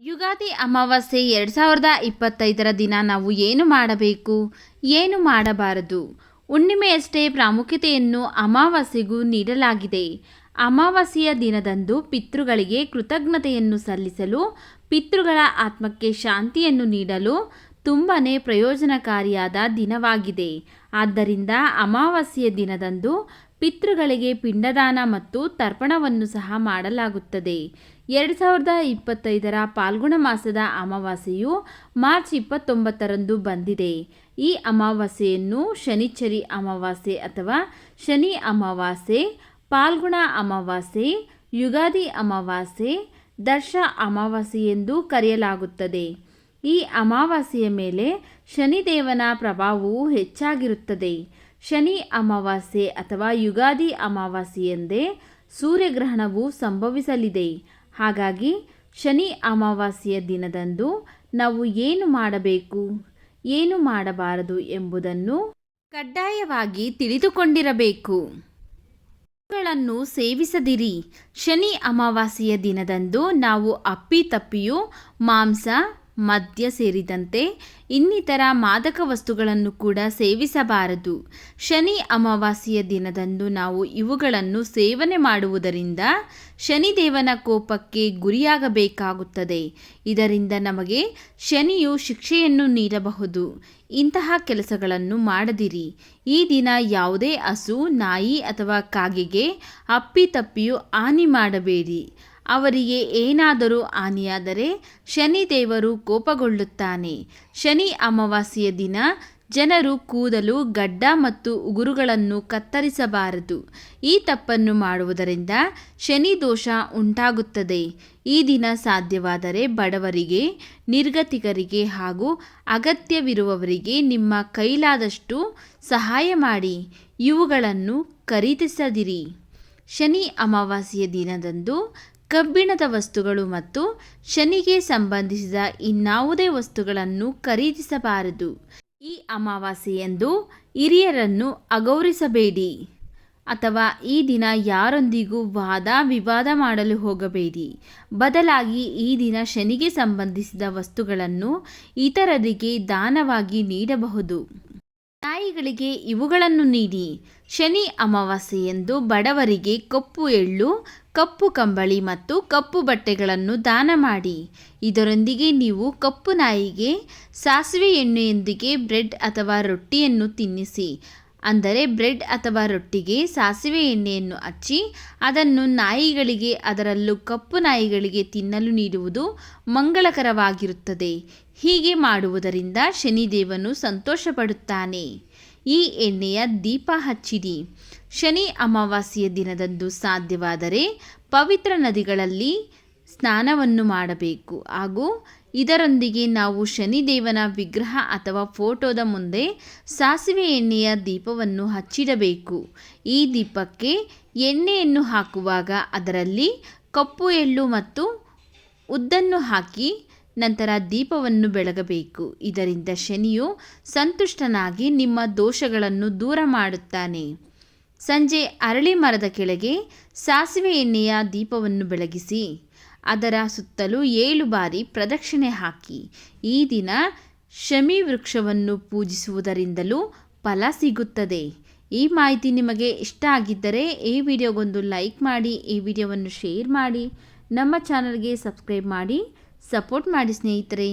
ಯುಗಾದಿ ಅಮಾವಾಸ್ಯೆ ಎರಡು ಸಾವಿರದ ಇಪ್ಪತ್ತೈದರ ದಿನ ನಾವು ಏನು ಮಾಡಬೇಕು? ಏನು ಮಾಡಬಾರದು? ಹುಣ್ಣಿಮೆಯಷ್ಟೇ ಪ್ರಾಮುಖ್ಯತೆಯನ್ನು ಅಮಾವಾಸ್ಯೆಗೂ ನೀಡಲಾಗಿದೆ. ಅಮಾವಾಸ್ಯೆಯ ದಿನದಂದು ಪಿತೃಗಳಿಗೆ ಕೃತಜ್ಞತೆಯನ್ನು ಸಲ್ಲಿಸಲು, ಪಿತೃಗಳ ಆತ್ಮಕ್ಕೆ ಶಾಂತಿಯನ್ನು ನೀಡಲು ತುಂಬನೇ ಪ್ರಯೋಜನಕಾರಿಯಾದ ದಿನವಾಗಿದೆ. ಆದ್ದರಿಂದ ಅಮಾವಾಸ್ಯೆಯ ದಿನದಂದು ಪಿತೃಗಳಿಗೆ ಪಿಂಡದಾನ ಮತ್ತು ತರ್ಪಣವನ್ನು ಸಹ ಮಾಡಲಾಗುತ್ತದೆ. ಎರಡು ಸಾವಿರದ ಇಪ್ಪತ್ತೈದರ ಪಾಲ್ಗುಣ ಮಾಸದ ಅಮಾವಾಸ್ಯೆಯು ಮಾರ್ಚ್ ಇಪ್ಪತ್ತೊಂಬತ್ತರಂದು ಬಂದಿದೆ. ಈ ಅಮಾವಾಸ್ಯೆಯನ್ನು ಶನಿಚರಿ ಅಮಾವಾಸ್ಯೆ ಅಥವಾ ಶನಿ ಅಮಾವಾಸ್ಯೆ, ಪಾಲ್ಗುಣ ಅಮಾವಾಸ್ಯೆ, ಯುಗಾದಿ ಅಮಾವಾಸ್ಯೆ, ದರ್ಶ ಅಮಾವಾಸ್ಯೆ ಎಂದು ಕರೆಯಲಾಗುತ್ತದೆ. ಈ ಅಮಾವಾಸ್ಯೆಯ ಮೇಲೆ ಶನಿದೇವನ ಪ್ರಭಾವವು ಹೆಚ್ಚಾಗಿರುತ್ತದೆ. ಶನಿ ಅಮಾವಾಸ್ಯೆ ಅಥವಾ ಯುಗಾದಿ ಅಮಾವಾಸ್ಯೆಯಂದೇ ಸೂರ್ಯಗ್ರಹಣವು ಸಂಭವಿಸಲಿದೆ. ಹಾಗಾಗಿ ಶನಿ ಅಮಾವಾಸ್ಯೆಯ ದಿನದಂದು ನಾವು ಏನು ಮಾಡಬೇಕು? ಏನು ಮಾಡಬಾರದು ಎಂಬುದನ್ನು ಕಡ್ಡಾಯವಾಗಿ ತಿಳಿದುಕೊಂಡಿರಬೇಕು. ಗಳನ್ನು ಸೇವಿಸದಿರಿ. ಶನಿ ಅಮಾವಾಸ್ಯೆಯ ದಿನದಂದು ನಾವು ಅಪ್ಪಿತಪ್ಪಿಯೂ ಮಾಂಸ ಮದ್ಯ ಸೇರಿದಂತೆ ಇನ್ನಿತರ ಮಾದಕ ವಸ್ತುಗಳನ್ನು ಕೂಡ ಸೇವಿಸಬಾರದು. ಶನಿ ಅಮಾವಾಸ್ಯೆಯ ದಿನದಂದು ನಾವು ಇವುಗಳನ್ನು ಸೇವನೆ ಮಾಡುವುದರಿಂದ ಶನಿದೇವನ ಕೋಪಕ್ಕೆ ಗುರಿಯಾಗಬೇಕಾಗುತ್ತದೆ. ಇದರಿಂದ ನಮಗೆ ಶನಿಯು ಶಿಕ್ಷೆಯನ್ನು ನೀಡಬಹುದು. ಇಂತಹ ಕೆಲಸಗಳನ್ನು ಮಾಡದಿರಿ. ಈ ದಿನ ಯಾವುದೇ ಹಸು, ನಾಯಿ ಅಥವಾ ಕಾಗೆಗೆ ಅಪ್ಪಿತಪ್ಪಿಯು ಹಾನಿ ಮಾಡಬೇಡಿ. ಅವರಿಗೆ ಏನಾದರೂ ಹಾನಿಯಾದರೆ ಶನಿದೇವರು ಕೋಪಗೊಳ್ಳುತ್ತಾನೆ. ಶನಿ ಅಮಾವಾಸ್ಯೆಯ ದಿನ ಜನರು ಕೂದಲು, ಗಡ್ಡ ಮತ್ತು ಉಗುರುಗಳನ್ನು ಕತ್ತರಿಸಬಾರದು. ಈ ತಪ್ಪನ್ನು ಮಾಡುವುದರಿಂದ ಶನಿ ದೋಷ ಉಂಟಾಗುತ್ತದೆ. ಈ ದಿನ ಸಾಧ್ಯವಾದರೆ ಬಡವರಿಗೆ, ನಿರ್ಗತಿಕರಿಗೆ ಹಾಗೂ ಅಗತ್ಯವಿರುವವರಿಗೆ ನಿಮ್ಮ ಕೈಲಾದಷ್ಟು ಸಹಾಯ ಮಾಡಿ. ಇವುಗಳನ್ನು ಖರೀದಿಸದಿರಿ. ಶನಿ ಅಮಾವಾಸ್ಯೆಯ ದಿನದಂದು ಕಬ್ಬಿಣದ ವಸ್ತುಗಳು ಮತ್ತು ಶನಿಗೆ ಸಂಬಂಧಿಸಿದ ಇನ್ನಾವುದೇ ವಸ್ತುಗಳನ್ನು ಖರೀದಿಸಬಾರದು. ಈ ಅಮಾವಾಸ್ಯೆಯಂದು ಹಿರಿಯರನ್ನು ಅಗೌರಿಸಬೇಡಿ ಅಥವಾ ಈ ದಿನ ಯಾರೊಂದಿಗೂ ವಾದ ವಿವಾದ ಮಾಡಲು ಹೋಗಬೇಡಿ. ಬದಲಾಗಿ ಈ ದಿನ ಶನಿಗೆ ಸಂಬಂಧಿಸಿದ ವಸ್ತುಗಳನ್ನು ಇತರರಿಗೆ ದಾನವಾಗಿ ನೀಡಬಹುದು. ನಾಯಿಗಳಿಗೆ ಇವುಗಳನ್ನು ನೀಡಿ. ಶನಿ ಅಮಾವಾಸ್ಯೆಯಂದು ಬಡವರಿಗೆ ಕಪ್ಪು ಎಳ್ಳು ಕಪ್ಪು ಕಂಬಳಿ ಮತ್ತು ಕಪ್ಪು ಬಟ್ಟೆಗಳನ್ನು ದಾನ ಮಾಡಿ. ಇದರೊಂದಿಗೆ ನೀವು ಕಪ್ಪು ನಾಯಿಗೆ ಸಾಸಿವೆ ಎಣ್ಣೆಯೊಂದಿಗೆ ಬ್ರೆಡ್ ಅಥವಾ ರೊಟ್ಟಿಯನ್ನು ತಿನ್ನಿಸಿ. ಅಂದರೆ ಬ್ರೆಡ್ ಅಥವಾ ರೊಟ್ಟಿಗೆ ಸಾಸಿವೆ ಎಣ್ಣೆಯನ್ನು ಹಚ್ಚಿ ಅದನ್ನು ನಾಯಿಗಳಿಗೆ, ಅದರಲ್ಲೂ ಕಪ್ಪು ನಾಯಿಗಳಿಗೆ ತಿನ್ನಲು ನೀಡುವುದು ಮಂಗಳಕರವಾಗಿರುತ್ತದೆ. ಹೀಗೆ ಮಾಡುವುದರಿಂದ ಶನಿದೇವನು ಸಂತೋಷಪಡುತ್ತಾನೆ. ಈ ಎಣ್ಣೆಯ ದೀಪ ಹಚ್ಚಿರಿ. ಶನಿ ಅಮಾವಾಸ್ಯೆಯ ದಿನದಂದು ಸಾಧ್ಯವಾದರೆ ಪವಿತ್ರ ನದಿಗಳಲ್ಲಿ ಸ್ನಾನವನ್ನು ಮಾಡಬೇಕು. ಹಾಗೂ ಇದರೊಂದಿಗೆ ನಾವು ಶನಿದೇವನ ವಿಗ್ರಹ ಅಥವಾ ಫೋಟೋದ ಮುಂದೆ ಸಾಸಿವೆ ಎಣ್ಣೆಯ ದೀಪವನ್ನು ಹಚ್ಚಿಡಬೇಕು. ಈ ದೀಪಕ್ಕೆ ಎಣ್ಣೆಯನ್ನು ಹಾಕುವಾಗ ಅದರಲ್ಲಿ ಕಪ್ಪು ಎಳ್ಳು ಮತ್ತು ಉದ್ದನ್ನು ಹಾಕಿ ನಂತರ ದೀಪವನ್ನು ಬೆಳಗಬೇಕು. ಇದರಿಂದ ಶನಿಯು ಸಂತುಷ್ಟನಾಗಿ ನಿಮ್ಮ ದೋಷಗಳನ್ನು ದೂರ ಮಾಡುತ್ತಾನೆ. ಸಂಜೆ ಅರಳಿ ಮರದ ಕೆಳಗೆ ಸಾಸಿವೆ ಎಣ್ಣೆಯ ದೀಪವನ್ನು ಬೆಳಗಿಸಿ. ಅದರ ಸುತ್ತಲೂ ಏಳು ಬಾರಿ ಪ್ರದಕ್ಷಿಣೆ ಹಾಕಿ, ಈ ದಿನ ಶಮಿ ವೃಕ್ಷವನ್ನು ಪೂಜಿಸುವುದರಿಂದಲೂ ಫಲ ಸಿಗುತ್ತದೆ. ಈ ಮಾಹಿತಿ ನಿಮಗೆ ಇಷ್ಟ ಆಗಿದ್ದರೆ ಈ ವಿಡಿಯೋಗೊಂದು ಲೈಕ್ ಮಾಡಿ, ಈ ವಿಡಿಯೋವನ್ನು ಶೇರ್ ಮಾಡಿ, ನಮ್ಮ ಚಾನಲ್ಗೆ ಸಬ್ಸ್ಕ್ರೈಬ್ ಮಾಡಿ, ಸಪೋರ್ಟ್ ಮಾಡಿ ಸ್ನೇಹಿತರೆ.